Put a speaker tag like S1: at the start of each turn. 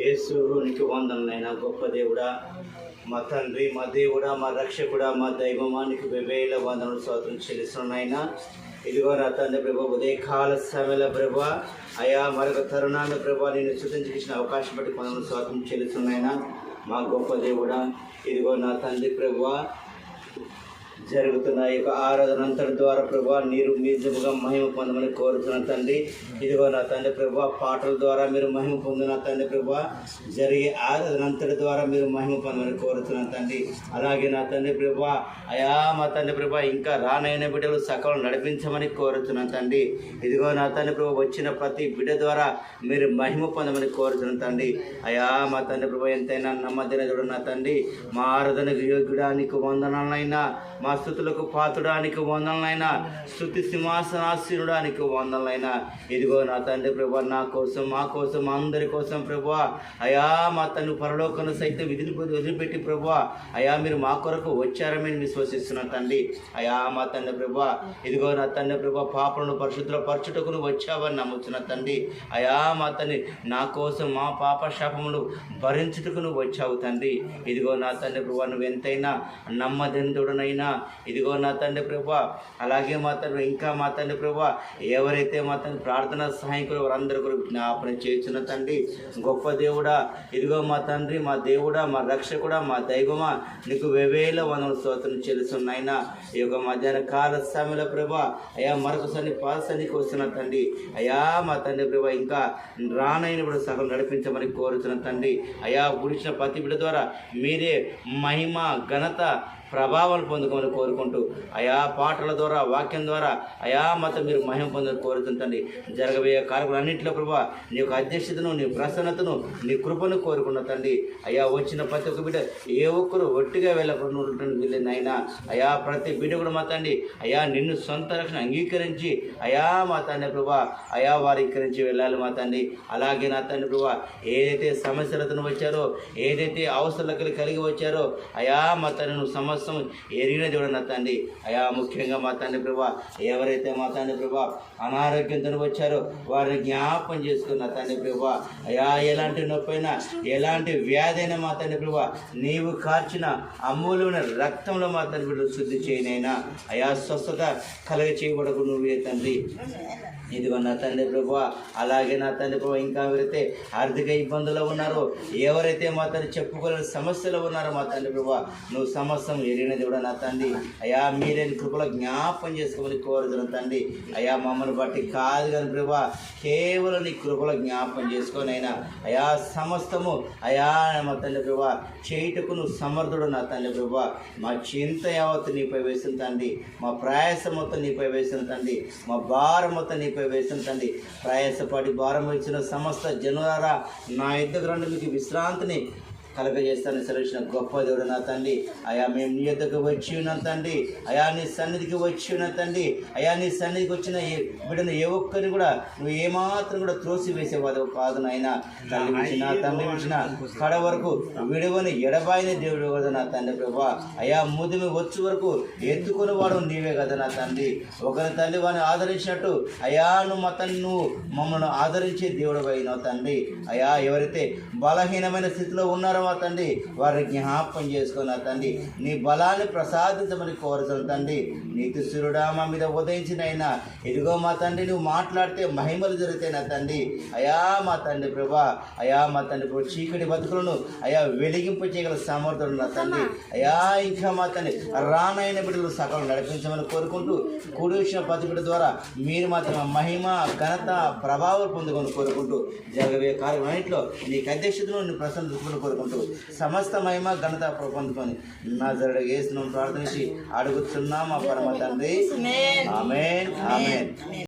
S1: యేసు నీకు వందనైనా గొప్ప దేవుడా మా తండ్రి మా దేవుడా మా రక్షకుడా మా దైవమా నీకు వేల వందనలు స్వాతం చెల్లిస్తున్నాయినా ఇదిగో నా తండ్రి ప్రభా ఉదయకాల సమయంలో ప్రభా అయా మరొక తరుణాన్ని ప్రభా నేను శుద్ధించిన అవకాశం బట్టి కొందరు స్వాతం చెల్లిస్తున్నాయినా. మా గొప్ప దేవుడా ఇదిగో నా తండ్రి ప్రభా జరుగుతున్న ఈ యొక్క ఆరాధన అంతటి ద్వారా ప్రభా నీరు నిజముగా మహిమ పొందమని కోరుతున్న తండ్రి. ఇదిగో నా తండ్రి ప్రభా పాటల ద్వారా మీరు మహిమ పొందిన తండ్రి ప్రభా జరిగే ఆరాధన అంతటి ద్వారా మీరు మహిమ పొందమని కోరుతున్న తండ్రి. అలాగే నా తండ్రి ప్రభా అయా మా తండ్రి ప్రభా ఇంకా రానైన బిడ్డలు సకలం నడిపించమని కోరుతున్న తండ్రి. ఇదిగో నా తండ్రి ప్రభా వచ్చిన ప్రతి బిడ్డ ద్వారా మీరు మహిమ పొందమని కోరుతున్న తండ్రి. అయా మా తండ్రి ప్రభా ఎంతైనా నమ్మదిన చూడు నా తండ్రి. మా ఆరాధనకు యోగ్యుడానికి వందనాలైనా మా స్థుతులకు పాతుడానికి వందలనైనా స్థుతి సింహాసనాశీనుడానికి వందలనైనా. ఇదిగో నా తండ్రి ప్రభా నా కోసం మా కోసం మా అందరి కోసం ప్రభా. అయా మా తను పరలోకను సైతం విధిని వదిలిపెట్టి ప్రభా. అయా మీరు మా కొరకు వచ్చారని నేను విశ్వసిస్తున్నా తండ్రి. అయా మా తండ్రి ప్రభా ఇదిగో నా తండ్రి ప్రభా పాపలను పరిశుద్ధుల పరచుటకు వచ్చావని నమ్ముతున్న తండ్రి. అయా మా తండ్రి నా కోసం మా పాప శాపములు భరించుటకును వచ్చావు తండ్రి. ఇదిగో నా తండ్రి ప్రభా నువ్వు ఎంతైనా నమ్మదెందుడనైనా ఇదిగో నా తండ్రి ప్రభా అలాగే మా తండ్రి ఇంకా మా తండ్రి ప్రభా ఎవరైతే మా తండ్రి ప్రార్థనా సహాయకులు వారందరూ కూడా జ్ఞాపన చేస్తున్న తండ్రి గొప్ప దేవుడా ఇదిగో మా తండ్రి మా దేవుడా మా రక్షకుడా మా దైవమా నీకు వెవేల వందల స్తోత్రం చెల్లిస్తున్నాయినా ఈ యొక్క మధ్యాహ్న కాల సమయంలో ప్రభా అయా మరొకసారి పాదసన్నికి వస్తున్న తండ్రి అయా మా తండ్రి ప్రభా ఇంకా రానైనప్పుడు సగం నడిపించమని కోరుతున్న తండ్రి అయా గుడిచిన ప్రతి బిడ్డ ద్వారా మీరే మహిమ ఘనత ప్రభావాలు పొందుకోమని కోరుకుంటూ అయా పాటల ద్వారా వాక్యం ద్వారా అయా మత మీరు మహిమ పొందని కోరుతుంటండి జరగబోయే కార్యక్రమాలన్నింటిలో ప్రభా నీ యొక్క అధ్యక్షతను నీ ప్రసన్నతను నీ కృపను కోరుకున్న తండ్రి అయా వచ్చిన ప్రతి ఒక్క బిడ్డ ఏ ఒక్కరు ఒట్టిగా వెళ్ళకుండా ఉండటం వీళ్ళని అయినా అయా ప్రతి బిడ్డ కూడా మా తండ్రి అయా నిన్ను సొంత రక్షణ అంగీకరించి అయా మా తండ్రి ప్రభా అయా వారు ఇక్కరించి వెళ్ళాలి మా తండ్రి. అలాగే నా తండ్రి ప్రభా ఏదైతే సమస్యలతో వచ్చారో ఏదైతే అవసరాలు కలిగి వచ్చారో అయా మా తండ్రి నువ్వు సమస్య ఎరిగిన దేవుడు నా తండ్రి అయా ముఖ్యంగా మా తండ్రి ప్రభా ఎవరైతే మా తండ్రి ప్రభా అనారోగ్యంతో వచ్చారో వారిని జ్ఞాపం చేసుకున్న తండ్రి ప్రభా అయా ఎలాంటి నొప్పైనా ఎలాంటి వ్యాధి అయినా మా తండ్రి ప్రభా నీవు కార్చిన అమూల్యమైన రక్తంలో మా తండ్రి ప్రభు శుద్ధి చేయనైనా అయా స్వస్థత కలగ చేయబడకు నువ్వే తండ్రి. ఇదిగో నా తండ్రి ప్రభు అలాగే నా తండ్రి ప్రభు ఇంకా ఎవరైతే ఆర్థిక ఇబ్బందులు ఉన్నారో ఎవరైతే మా తండ్రి చెప్పుకోలేని సమస్యలు ఉన్నారో మా తండ్రి ప్రభు నువ్వు సమస్యను ఎరిగిన దేవుడా నా తండ్రి అయా మీరేని కృపలో జ్ఞాపం చేసుకోమని కోరుతున్న తండ్రి. అయా మమ్మల్ని బట్టి కాదు కానీ ప్రభు కేవలం నీ కృపలో జ్ఞాపం చేసుకొని అయినా అయా సమస్తము అయా మా తండ్రి ప్రభు చేయుటకు నువ్వు సమర్థుడు నా తండ్రి ప్రభు. మా చింత యావత్తు నీపై వేసిన తండ్రి మా ప్రయాసం మొత్తం నీపై వేసిన తండ్రి మా భారం మొత్తం నీపై వేసిన తండ్రి. ప్రయాసపడి భారం ఇచ్చిన సమస్త జనులారా నా ఇద్దరు రెండు మీకు విశ్రాంతిని కలగజేస్తానని సెలవించిన గొప్ప దేవుడు నా తండ్రి. అయా మేము నీ యొక్కకు వచ్చి ఉన్నాం తండ్రి. అయా నీ సన్నిధికి వచ్చి ఉన్న తండ్రి. అయా నీ సన్నిధికి వచ్చిన ఏ బిడ్డను ఏ ఒక్కరిని కూడా నువ్వు ఏమాత్రం కూడా త్రోసి వేసేవాడు కాదు నాయన. తల్లి విడిచిన తండ్రి విడిచిన కడ వరకు విడువని ఎడబాయిన దేవుడు కదా నా తండ్రి ప్రభా. అయా ముదిమి వచ్చు వరకు ఎత్తుకుని వాడు నీవే కదా నా తండ్రి. ఒకరి తల్లి వాడిని ఆదరించినట్టు అయా నువ్వు మా తండ్రి నువ్వు మమ్మల్ని ఆదరించే దేవుడు అయినావు తండ్రి. అయా ఎవరైతే బలహీనమైన స్థితిలో ఉన్నారో మా తండ్రి వారిని జ్ఞాపకం చేసుకున్న తండ్రి నీ బలాన్ని ప్రసాదించమని కోరుతున్న తండ్రి నీతి సురుడా మా మీద ఉదయించిన అయినా ఇదిగో మా తండ్రి నువ్వు మాట్లాడితే మహిమలు జరుగుతాయి నా తండ్రి. అయా మా తండ్రి ప్రభా అయా మా తండ్రి ప్రభు చీకటి బతుకులను అయా వెలిగింపు చేయగల సమర్థుడు నా తండ్రి. అయా ఇంకా మా తండ్రి రానైన బిడ్డలు సకలం నడిపించమని కోరుకుంటూ కూడి బతుకుడు ద్వారా మీరు మాత్రం మహిమ ఘనత ప్రభావం పొందుకొని కోరుకుంటూ జరగబోయే ఇంట్లో నీకు అధ్యక్షతను ప్రసన్న కోరుకుంటూ సమస్త మహిమ ఘనత పొందుకొని నా జరగ వేసిన ప్రార్థించి అడుగుతున్నాం మా పరమ తండ్రి. Amen amen